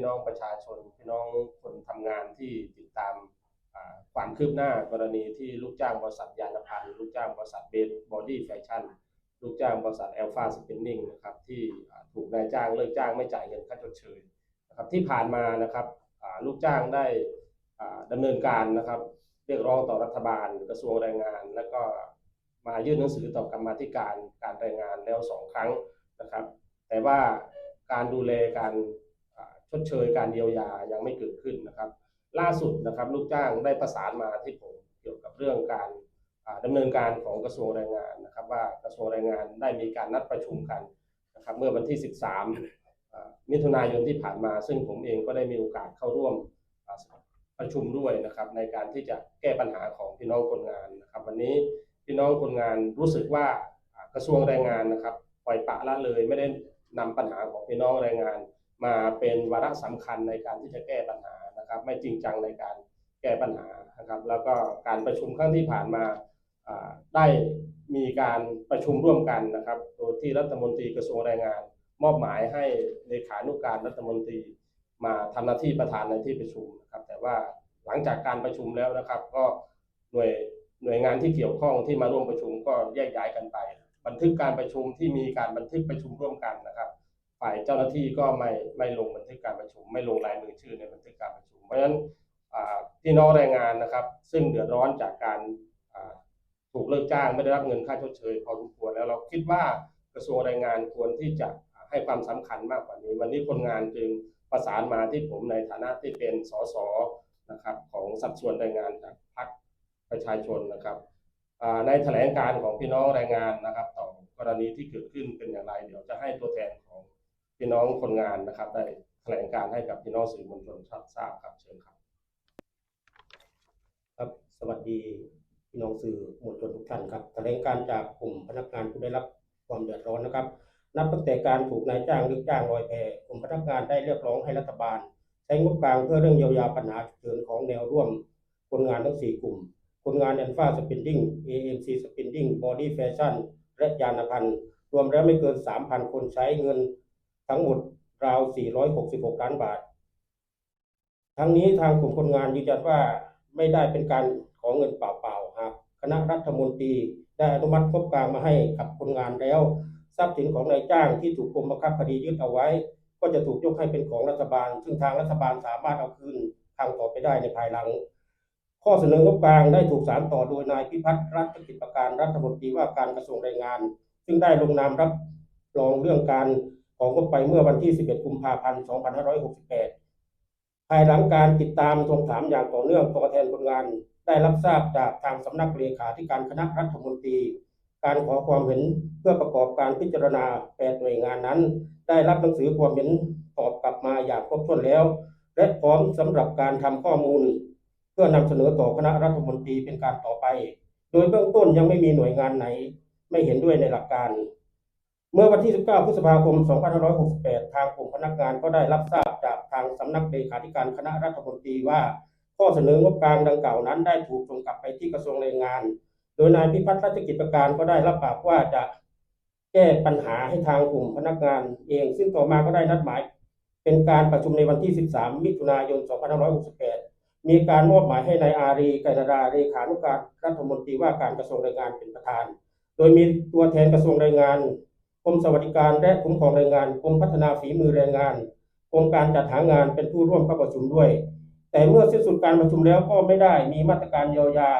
พี่น้องประชาชน พี่น้องคนทำงานที่ติดตามความคืบหน้ากรณีที่ลูกจ้างบริษัทยานพันธ์ลูกจ้างบริษัทเบสบอดี้แฟชั่นลูกจ้างบริษัทแอลฟาสปินนิ่งนะครับที่ถูกนายจ้างเลิกจ้างไม่จ่ายเงินค่าชดเชยนะครับที่ผ่านมานะครับลูกจ้างได้อ่าดำเนินการนะครับเรียกร้องต่อรัฐบาลกระทรวงแรงงาน แล้วก็มายื่นหนังสือต่อกรรมาธิการการแรงงานแล้วสองครั้งนะครับ แต่ว่าการดูแลการ ชดเชยการเยียวยายังไม่เกิดขึ้นนะครับ ล่าสุดนะครับลูกจ้างได้ประสานมาที่ผมเกี่ยวกับเรื่องการอ่าดำเนินการของกระทรวงแรงงานนะครับ ว่ากระทรวงแรงงานได้มีการนัดประชุมกันนะครับ เมื่อวันที่ 13อ่ามิถุนายนที่ผ่านมา ซึ่งผมเองก็ได้มีโอกาสเข้าร่วมประชุมด้วยนะครับ ในการที่จะแก้ปัญหาของพี่น้องคนงานนะครับ วันนี้พี่น้องคนงานรู้สึกว่ากระทรวงแรงงานนะครับ ปล่อยปะละเลยไม่ได้นำปัญหาของพี่น้องแรงงาน มาเป็นวาระสำคัญในการที่จะแก้ปัญหานะครับ ไม่จริงจังในการแก้ปัญหานะครับ แล้วก็การประชุมครั้งที่ผ่านมาได้มีการประชุมร่วมกันนะครับ โดยที่รัฐมนตรีกระทรวงแรงงาน มอบหมายให้เลขานุการรัฐมนตรีมาทำหน้าที่ประธานในที่ประชุมนะครับ แต่ว่าหลังจากการประชุมแล้วนะครับ ก็หน่วยหน่วยงานที่เกี่ยวข้องที่มาร่วมประชุมก็แยกย้ายกันไป บันทึกการประชุมที่มีการบันทึกประชุมร่วมกันนะครับ ฝ่ายเจ้าหน้าที่ก็ไม่ไม่ลงบันทึกการประชุม ไม่ลงลายมือชื่อในบันทึกการประชุม เพราะฉะนั้นพี่น้องแรงงานนะครับ ซึ่งเดือดร้อนจากการถูกเลิกจ้างไม่ได้รับเงินค่าชดเชยพอสมควรแล้วเราคิดว่ากระทรวงแรงงานควรที่จะให้ความสำคัญมากกว่านี้ วันนี้คนงานจึงประสานมาที่ผมในฐานะที่เป็นสสนะครับของสัดส่วนแรงงานจากพรรคประชาชนนะครับในแถลงการของพี่น้องแรงงานนะครับ ต่อกรณีที่เกิดขึ้นเป็นอย่างไร เดี๋ยวจะให้ตัวแทนของ พี่น้องคนงานนะครับ ได้แถลงการให้กับพี่น้องสื่อมวลชนทราบครับเชิญครับ ครับ สวัสดีพี่น้องสื่อมวลชนทุกท่านครับแถลงการจากกลุ่มพนักงานผู้ได้รับความเดือดร้อนนะครับ นับตั้งแต่การถูกนายจ้างหรือจ้างลอยแพกลุ่มพนักงานได้เรียกร้องให้รัฐบาล ใช้งบกลางเพื่อเรื่องเยียวยาปัญหาฉุกเฉินของแนวร่วม คนงานทั้ง 4 กลุ่ม คนงานแอนฟ้าสปินดิ้ง AMC สปินดิ้งบอดี้แฟชั่นและยานพันธ์รวมแล้วไม่เกิน 3,000 คนใช้เงิน ทั้งหมดราว 466 ล้านบาท ทั้งนี้ทางกลุ่มคนงานยืนยันว่าไม่ได้เป็นการขอเงินเปล่าๆหากคณะรัฐมนตรีได้อนุมัติงบกลางมาให้กับคนงานแล้ว ทรัพย์สินของนายจ้างที่ถูกกรมบังคับคดียึดเอาไว้ ก็จะถูกยกให้เป็นของรัฐบาล ซึ่งทางรัฐบาลสามารถเอาคืนทางต่อไปได้ในภายหลัง ข้อเสนองบกลางได้ถูกสารต่อโดยนายพิพัฒน์รัฐกิจประการรัฐมนตรีว่าการกระทรวงแรงงาน ซึ่งได้ลงนามรับรองเรื่องการ ของงบไปเมื่อวันที่ 11 กุมภาพันธ์ 2568 ภายหลังการติดตามทวงถามอย่างต่อเนื่องตัวแทนคนงาน ได้รับทราบจากทางสำนักเลขาธิการคณะรัฐมนตรี การขอความเห็นเพื่อประกอบการพิจารณาแปดหน่วยงานนั้น ได้รับหนังสือความเห็นตอบกลับมาอย่างครบถ้วนแล้ว และพร้อมสำหรับการทำข้อมูล เพื่อนำเสนอต่อคณะรัฐมนตรีเป็นการต่อไป โดยเบื้องต้นยังไม่มีหน่วยงานไหน ไม่เห็นด้วยในหลักการ เมื่อวันที่ 19 พฤษภาคม 2568 ทางกลุ่มพนักงานก็ได้รับทราบจากทางสำนักเลขาธิการคณะรัฐมนตรีว่า ข้อเสนองบกลางดังกล่าวนั้นได้ถูกส่งกลับไปที่กระทรวงแรงงาน โดยนายพิพัฒน์รัชกิจประการก็ได้รับปากว่าจะแก้ปัญหาให้ทางกลุ่มพนักงานเอง ซึ่งต่อมาก็ได้นัดหมาย เป็นการประชุมในวันที่ 13 มิถุนายน 2568 มีการมอบหมายให้นายอารีไกรดาเลขานุการรัฐมนตรีว่าการกระทรวงแรงงานเป็นประธาน โดยมีตัวแทนกระทรวงแรงงาน กรมสวัสดิการและคุ้มครองแรงงานกรมพัฒนาฝีมือแรงงานกรมการจัดหางานเป็นผู้ร่วมเข้าประชุมด้วย แต่เมื่อสิ้นสุดการประชุมแล้วก็ไม่ได้มีมาตรการเยียวยา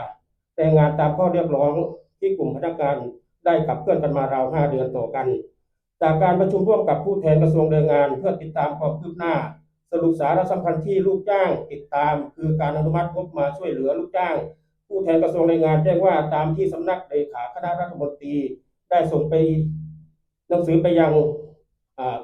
แรงงานตามข้อเรียกร้องที่กลุ่มพนักงานได้ขับเคลื่อนกันมาราว5เดือนต่อกัน จากการประชุมร่วมกับผู้แทนกระทรวงแรงงาน เพื่อติดตามความคืบหน้า สรุปสาระสำคัญที่ลูกจ้างติดตาม คือการอนุมัติงบมาช่วยเหลือลูกจ้าง ผู้แทนกระทรวงแรงงานแจ้งว่าตามที่สำนักเลขาคณะรัฐมนตรีได้ส่งไป หนังสือไปยัง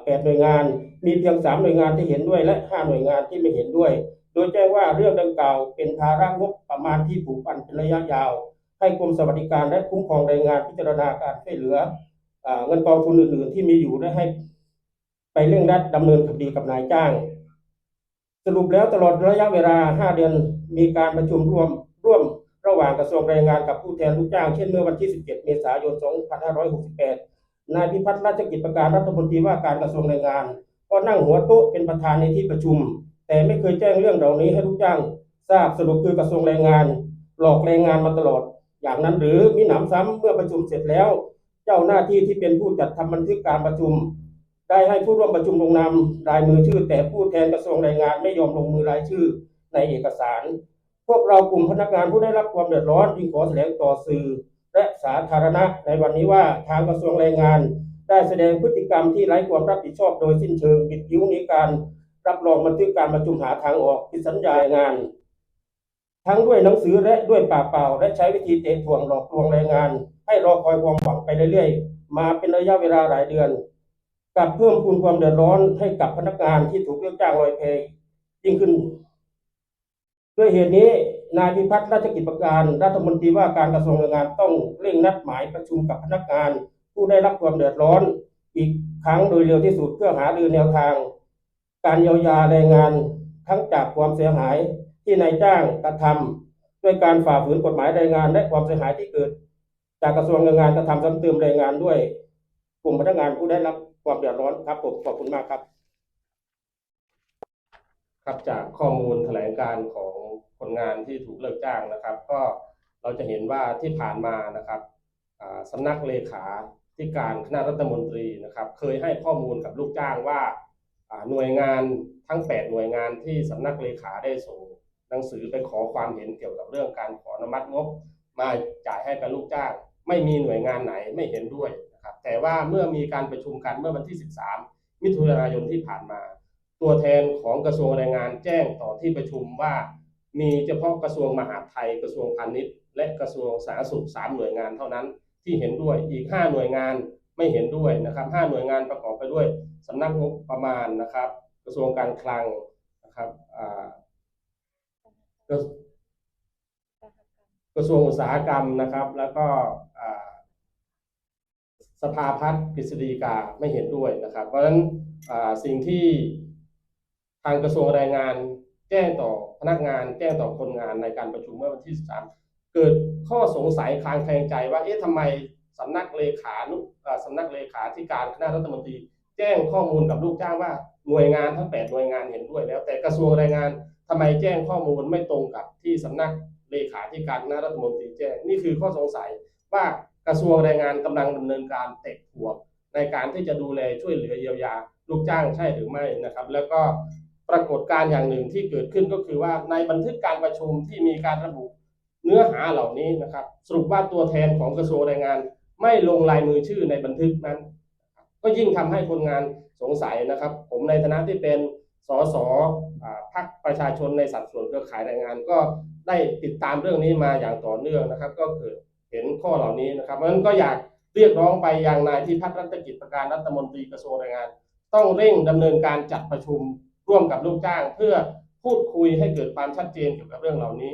แปดหน่วยงาน มีเพียงสามหน่วยงานที่เห็นด้วยและห้าหน่วยงานที่ไม่เห็นด้วย โดยแจ้งว่าเรื่องดังกล่าวเป็นภาระงบประมาณที่ผูกพันเป็นระยะยาว ให้กรมสวัสดิการและคุ้มครองแรงงานพิจารณาการช่วยเหลืออเงินกองทุนอื่น ๆ ที่มีอยู่และให้ ไปเร่งรัดดำเนินคดีกับนายจ้าง สรุปแล้วตลอดระยะเวลา 5 เดือนมีการประชุมร่วมร่วมระหว่างกระทรวงแรงงานกับผู้แทนลูกจ้างเช่นเมื่อวันที่ 17 เมษายน 2568 นายพิพัฒน์ราชกิจประการรัฐมนตรีว่าการกระทรวงแรงงาน ก็นั่งหัวโต๊ะเป็นประธานในที่ประชุม แต่ไม่เคยแจ้งเรื่องเหล่านี้ให้ลูกจ้าง ทราบสรุปคือกระทรวงแรงงาน หลอกแรงงานมาตลอด อย่างนั้นหรือมิหนำซ้ำเมื่อประชุมเสร็จแล้ว เจ้าหน้าที่ที่เป็นผู้จัดทำบันทึกการประชุม ได้ให้ผู้ร่วมประชุมลงนามรายมือชื่อ แต่ผู้แทนกระทรวงแรงงานไม่ยอมลงมือรายชื่อในเอกสาร พวกเรากลุ่มพนักงานผู้ได้รับความเดือดร้อนจึงขอแถลงต่อสื่อ และสาธารณะในวันนี้ว่าทางกระทรวงแรงงาน ได้แสดงพฤติกรรมที่ไร้ความรับผิดชอบโดยสิ้นเชิงบิดยิ้วนีการรับรองบันทึกการประชุมหาทางออกผิดสัญญางาน ทั้งด้วยหนังสือและด้วยปากเปล่า และใช้วิธีเตะถ่วงหลอกลวงแรงงาน ให้รอคอยความหวังไปเรื่อยๆ มาเป็นระยะเวลาหลายเดือนกับเพิ่มพูนความเดือดร้อนให้กับพนักงานที่ถูกเลิกจ้างลอยแพยิ่งขึ้น ด้วยเหตุนี้ นายพิพัฒน์ราชกิจประการ รัฐมนตรีว่าการกระทรวงแรงงานต้องเร่งนัดหมายประชุมกับพนักงาน ผู้ได้รับความเดือดร้อน อีกครั้งโดยเร็วที่สุดเพื่อหารือแนวทาง การเยียวยาแรงงานทั้งจากความเสียหายที่นายจ้างกระทำด้วยการฝ่าฝืนกฎหมายแรงงานและความเสียหายที่เกิด จากกระทรวงแรงงานกระทำซ้ำเติมแรงงานด้วย กลุ่มพนักงานผู้ได้รับความเดือดร้อนครับผมขอบคุณมากครับ ครับจากข้อมูลแถลงการของคนงานที่ถูกเลิกจ้างนะครับ ก็เราจะเห็นว่าที่ผ่านมานะครับอ่าสำนักเลขาธิการคณะรัฐมนตรีนะครับ เคยให้ข้อมูลกับลูกจ้างว่าอ่าหน่วยงานทั้ง 8 หน่วยงานที่สำนักเลขาได้ส่งหนังสือไปขอความเห็นเกี่ยวกับเรื่องการขออนุมัติงบ มาจ่ายให้กับลูกจ้าง ไม่มีหน่วยงานไหนไม่เห็นด้วยนะครับแต่ว่าเมื่อมีการประชุมกันเมื่อวันที่ 13 มิถุนายนที่ผ่านมา ตัวแทนของกระทรวงแรงงานแจ้งต่อที่ประชุมว่า มีเฉพาะกระทรวงมหาดไทยกระทรวงพาณิชย์ และกระทรวงสาธารณสุขสามหน่วยงานเท่านั้นที่เห็นด้วยอีก 5 หน่วยงานไม่เห็นด้วยนะครับ5หน่วยงานประกอบไปด้วยสำนักงบประมาณนะครับ กระทรวงการคลังนะครับกระทรวงอุตสาหกรรมนะครับ แล้วก็สภาพัฒน์กฤษฎีกาไม่เห็นด้วยนะครับ เพราะฉะนั้นสิ่งที่างกระทรวงแรงงาน แจ้งต่อพนักงาน แจ้งต่อคนงานในการประชุมเมื่อวันที่ 13 เกิดข้อสงสัยคลางแคลงใจว่าเอ๊ะทำไมสำนักเลขานุสำนักเลขาธิการคณะรัฐมนตรี แจ้งข้อมูลกับลูกจ้างว่าหน่วยงานทั้ง 8 หน่วยงานเห็นด้วยแล้ว แต่กระทรวงแรงงานทำไมแจ้งข้อมูลไม่ตรงกับที่สำนักเลขาธิการคณะรัฐมนตรีแจ้งนี่คือข้อสงสัยว่ากระทรวงแรงงานกำลังดำเนินการเตะถ่วในการที่จะดูแลช่วยเหลือเยียวยาลูกจ้างใช่หรือไม่นะครับ แล้วก็ ปรากฏการณ์อย่างหนึ่งที่เกิดขึ้นก็คือว่าในบันทึกการประชุมที่มีการระบุเนื้อหาเหล่านี้นะครับ สรุปว่าตัวแทนของกระทรวงแรงงาน ไม่ลงลายมือชื่อในบันทึกนั้น ก็ยิ่งทำให้คนงานสงสัยนะครับ ผมในฐานะที่เป็นสสพรรคประชาชนในสัดส่วนเครือข่ายแรงงานก็ได้ติดตามเรื่องนี้มาอย่างต่อเนื่องนะครับ ก็เกิดเห็นข้อเหล่านี้นะครับเพราะฉะนั้นก็อยากเรียกร้องไปยังนายพิพัฒนรัตนกิจประการรัฐมนตรีกระทรวงแรงงาน ต้องเร่งดำเนินการจัดประชุม ร่วมกับลูกจ้าง เพื่อพูดคุยให้เกิดความชัดเจนเกี่ยวกับเรื่องเหล่านี้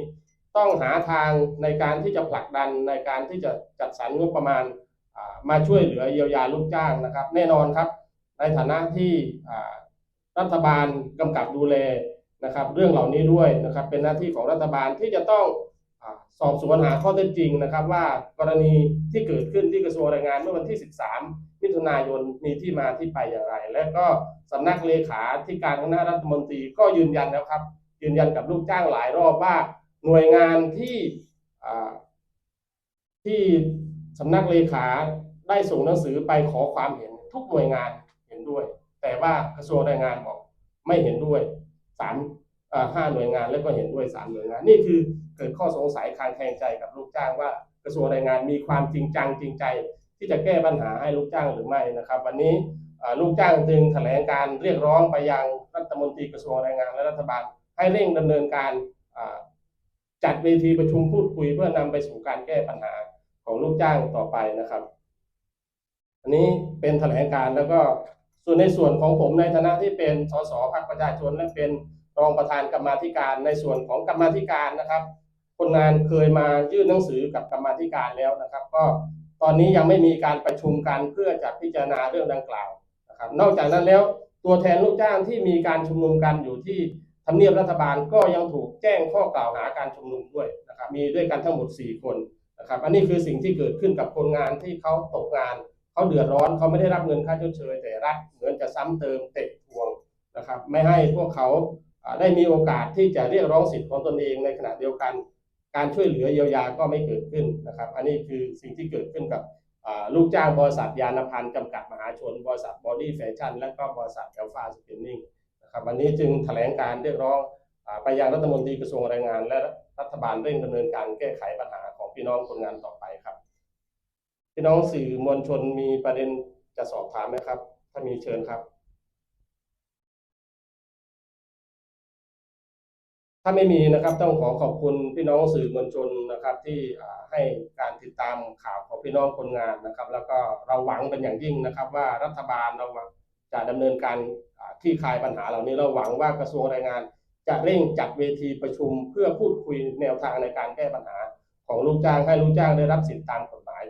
ต้องหาทางในการที่จะผลักดันในการที่จะจัดสรรงบประมาณมาช่วยเหลือเยียวยาลูกจ้างนะครับ แน่นอนครับ ในฐานะที่รัฐบาลกำกับดูแลนะครับ เรื่องเหล่านี้ด้วยนะครับ เป็นหน้าที่ของรัฐบาลที่จะต้อง สอบสวนหาข้อเท็จจริงนะครับว่ากรณีที่เกิดขึ้นที่กระทรวงแรงงานเมื่อวันที่ 13 มิถุนายนมีที่มาที่ไปอย่างไร และก็สำนักเลขาธิการคณะรัฐมนตรีก็ยืนยันแล้วครับ ยืนยันกับลูกจ้างหลายรอบว่าหน่วยงานที่ที่สำนักเลขาได้ส่งหนังสือไปขอความเห็นทุกหน่วยงานเห็นด้วย แต่ว่ากระทรวงแรงงานบอกไม่เห็นด้วยสามอ่า ห้าหน่วยงานแล้วก็เห็นด้วยสามหน่วยงาน นี่คือเกิดข้อสงสัยคางแคลงใจกับลูกจ้างว่ากระทรวงแรงงานมีความจริงจังจริงใจ ที่จะแก้ปัญหาให้ลูกจ้างหรือไม่นะครับ วันนี้ลูกจ้างจึงแถลงการเรียกร้องไปยังรัฐมนตรีกระทรวงแรงงานและรัฐบาล ให้เร่งดำเนินการจัดเวทีประชุมพูดคุยเพื่อนำไปสู่การแก้ปัญหาของลูกจ้างต่อไปนะครับ อันนี้เป็นแถลงการแล้วก็ส่วนในส่วนของผมในฐานะที่เป็นสสพรรคประชาชนและเป็น รองประธานกรรมาธิการในส่วนของกรรมาธิการนะครับ คนงานเคยมายื่นหนังสือกับกรรมาธิการแล้วนะครับ ก็ตอนนี้ยังไม่มีการประชุมกันเพื่อจะพิจารณาเรื่องดังกล่าวนะครับ นอกจากนั้นแล้วตัวแทนลูกจ้างที่มีการชุมนุมกันอยู่ที่ทำเนียบรัฐบาลก็ยังถูกแจ้งข้อกล่าวหาการชุมนุมด้วยนะครับ มีด้วยกันทั้งหมด 4 คนนะครับ อันนี้คือสิ่งที่เกิดขึ้นกับคนงานที่เขาตกงานเขาเดือดร้อนเขาไม่ได้รับเงินค่าชดเชยแต่รัฐเหมือนจะซ้ำเติมเตะทวงนะครับ ไม่ให้พวกเขา ได้มีโอกาสที่จะเรียกร้องสิทธิ์ของตนเองในขณะเดียวกัน การช่วยเหลือเยียวยาก็ไม่เกิดขึ้นนะครับ อันนี้คือสิ่งที่เกิดขึ้นกับลูกจ้างบริษัทยานพันธ์จำกัดมหาชน บริษัทบอดี้แฟชั่นและก็บริษัทเอลฟาสปินนิ่งนะครับวันนี้จึงแถลงการเรียกร้องอไปยังรัฐมนตรีกระทรวงแรงงาน และรัฐบาลเร่งดำเนินการแก้ไขปัญหาของพี่น้องคนงานต่อไปครับ พี่น้องสื่อมวลชนมีประเด็นจะสอบถามไหมครับ ถ้ามีเชิญครับ ถ้าไม่มีนะครับต้องขอขอบคุณพี่น้องสื่อมวลชนนะครับที่ให้การติดตามข่าวของพี่น้องคนงานนะครับ แล้วก็เราหวังเป็นอย่างยิ่งนะครับ ว่ารัฐบาลเราจะดำเนินการอ่าคลี่คลายปัญหาเหล่านี้เราหวังว่ากระทรวงแรงงาน จะเร่งจัดเวทีประชุม เพื่อพูดคุยแนวทางในการแก้ปัญหาของลูกจ้างให้ลูกจ้างได้รับสิทธิตามกฎหมาย